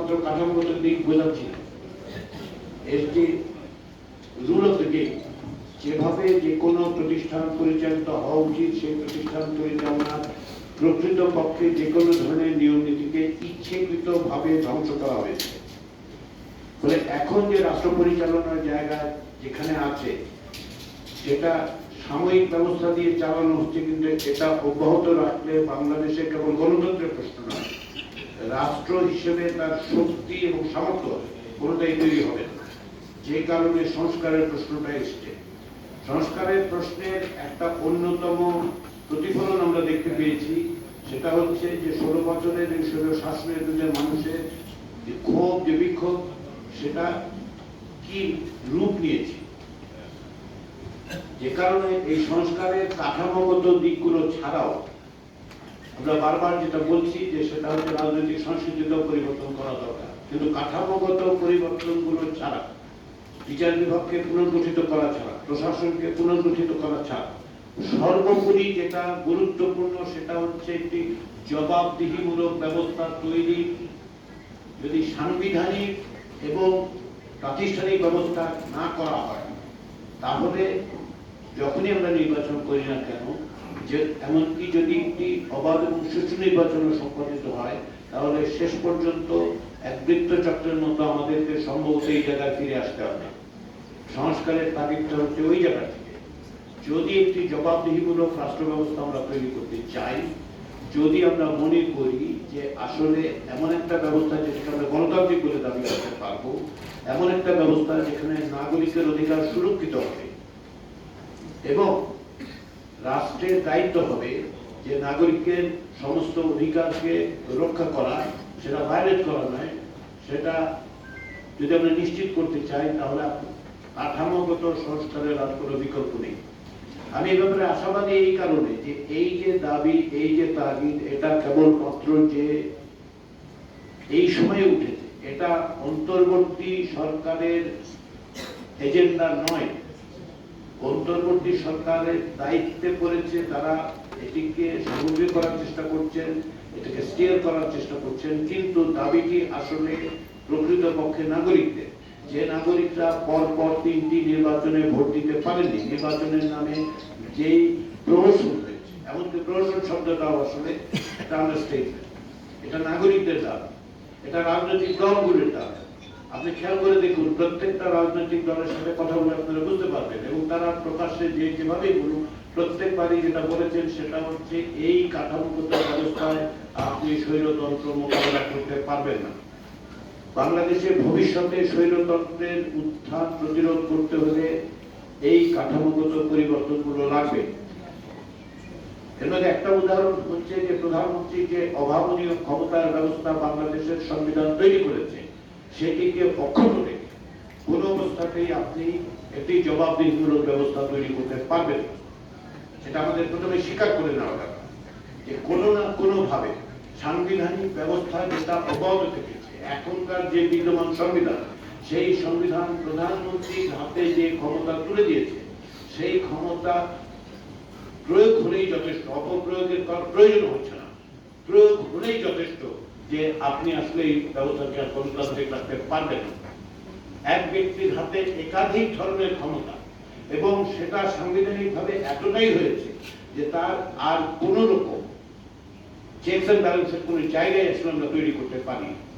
শুধুমাত্র কাঠামোগত দিক বোঝাচ্ছি না একটি রুল অফ দ্য গেম যেভাবে যে কোনো প্রতিষ্ঠান পরিচালিত হওয়া উচিত, সেই প্রতিষ্ঠান পরিচালনা প্রকৃত পক্ষে যে কোনো ধরনের নিয়ম নীতিকে ইচ্ছেকৃতভাবে ধ্বংস করা হয়েছে। ফলে এখন যে রাষ্ট্র পরিচালনার জায়গা যেখানে আছে, সেটা সাময়িক ব্যবস্থা দিয়ে চালানো হচ্ছে, কিন্তু এটা অব্যাহত রাখলে বাংলাদেশে কেবল গণতন্ত্রের প্রশ্ন নয়। রাষ্ট্র হিসেবে তার শক্তি এবং সামর্থ্য কোনোটাই তৈরি হবে না। যে কারণে সংস্কারের প্রশ্নটা এসছে। সংস্কারের প্রশ্নের একটা অন্যতম প্রতিফলন আমরা দেখতে পেয়েছি। সেটা হচ্ছে যে ষোলো বছরের এই ষোলো শাসনের বিরুদ্ধে মানুষের যে ক্ষোভ, যে বিক্ষোভ, সেটা কি রূপ নিয়েছে? যে কারণে এই সংস্কারের কাঠামোগত দিকগুলো ছাড়াও আমরা বারবার যেটা বলছি যে সেটা হচ্ছে রাজনৈতিক সংস্কৃতিতেও পরিবর্তন করা দরকার। কিন্তু কাঠামোগত পরিবর্তনগুলো ছাড়া, বিচার বিভাগকে পুনর্গঠিত করা ছাড়া, প্রশাসনকে পুনর্গঠিত করা ছাড়া, সর্বোপরি যেটা গুরুত্বপূর্ণ সেটা হচ্ছে একটি জবাবদিহিমূলক ব্যবস্থা তৈরি, যদি সাংবিধানিক এবং প্রাতিষ্ঠানিক ব্যবস্থা না করা হয়, তাহলে যখনই আমরা নির্বাচন করি না কেন, যে এমনকি যদি একটি অবাধ এবং সুষ্ঠু নির্বাচন সম্পাদিত হয়, তাহলে শেষ পর্যন্ত এক বৃত্ত চক্রের মতো আমাদেরকে সম্ভবত এই জায়গায় ফিরে আসতে হবে। সংস্কারের তাগিদটা হচ্ছে ওই জায়গা থেকে। যদি একটি জবাবদিহিমূলক রাষ্ট্র ব্যবস্থা আমরা তৈরি করতে চাই, যদি আমরা মনে করি যে আসলে এমন একটা ব্যবস্থা যেটাকে আমরা গণতান্ত্রিক বলে দাবি করতে পারব, এমন একটা ব্যবস্থা যেখানে নাগরিকের অধিকার সুরক্ষিত হবে এবং রাষ্ট্রের দায়িত্ব হবে যে নাগরিকের সমস্ত অধিকারকে রক্ষা করা, সেটা ভায়োলেট করা নয়, সেটা যদি আমরা নিশ্চিত করতে চাই, তাহলে কাঠামোগত সংস্কারের আর কোনো বিকল্প নেই। আমি এ ব্যাপারে আশাবাদী এই কারণে যে এই যে দাবি, এই যে তাগিদ, এটা কেবলমাত্র যে এই সময়ে উঠেছে, এটা অন্তর্বর্তী সরকারের এজেন্ডা নয়। অন্তর্বর্তী সরকারের দায়িত্বে পড়েছে, তারা এটিকে সামগ্রিক করার চেষ্টা করছেন, এটাকে স্টিয়ার করার চেষ্টা করছেন, কিন্তু দাবিটি আসলে প্রকৃত পক্ষে নাগরিকদের, যে নাগরিকরা পর পর তিনটি নির্বাচনে ভোট দিতে পারেননি, নির্বাচনের নামে যেই প্রহসন হয়েছে, এমনকি প্রহসন শব্দটাও আসলে একটা আন্ডারস্টেটমেন্ট এটা নাগরিকদের দাবি, এটা রাজনৈতিক দলগুলির দাবি। আপনি খেয়াল করে দেখুন, প্রত্যেকটা রাজনৈতিক দলের সাথে কথা বলে আপনারা বুঝতে পারবেন এবং তারা প্রকাশ্যে যে যেভাবে বলুন প্রত্যেকবারই যেটা বলেছেন সেটা হচ্ছে এই কাঠামোগত ব্যবস্থায় আপনি স্বৈরতন্ত্র মোকাবেলা করতে পারবেন না। বাংলাদেশে ভবিষ্যতে স্বৈরতন্ত্রের উত্থান প্রতিরোধ করতে হলে এই কাঠামোগত পরিবর্তনগুলো লাগবে। এর একটা উদাহরণ হচ্ছে যে প্রধানমন্ত্রী যে অভাবনীয় ক্ষমতার ব্যবস্থা বাংলাদেশের সংবিধান তৈরি করেছে সেটিকে অক্ষত রেখে কোনো অবস্থাতেই আপনি একটি জবাবদিহিমূলক ব্যবস্থা তৈরি করতে পারবেন সেটা আমাদের প্রথমে স্বীকার করে নেওয়া দরকার যে কোনো না কোনো ভাবে সাংবিধানিক ব্যবস্থা যেটা অব্যাহত থেকেছে, এখনকার যে বিদ্যমান সংবিধান, সেই সংবিধান প্রধানমন্ত্রীর হাতে যে ক্ষমতা তুলে দিয়েছে, সেই ক্ষমতা প্রয়োগ হলেই যথেষ্ট, অপপ্রয়োগের প্রয়োজন হচ্ছে না। প্রয়োগ হলেই যথেষ্ট। যে আপনি আসলে এই ব্যবস্থাকে গণতান্ত্রিক রাখতে পারবেন এক ব্যক্তির হাতে একাধিক ধরনের ক্ষমতা, এবং সেটা সাংবিধানিক ভাবে এতটাই হয়েছে যে তার আর কোন রকম চেকস এন্ড ব্যালেন্সের কোনো জায়গায় আসলে আমরা তৈরি করতে পারি না।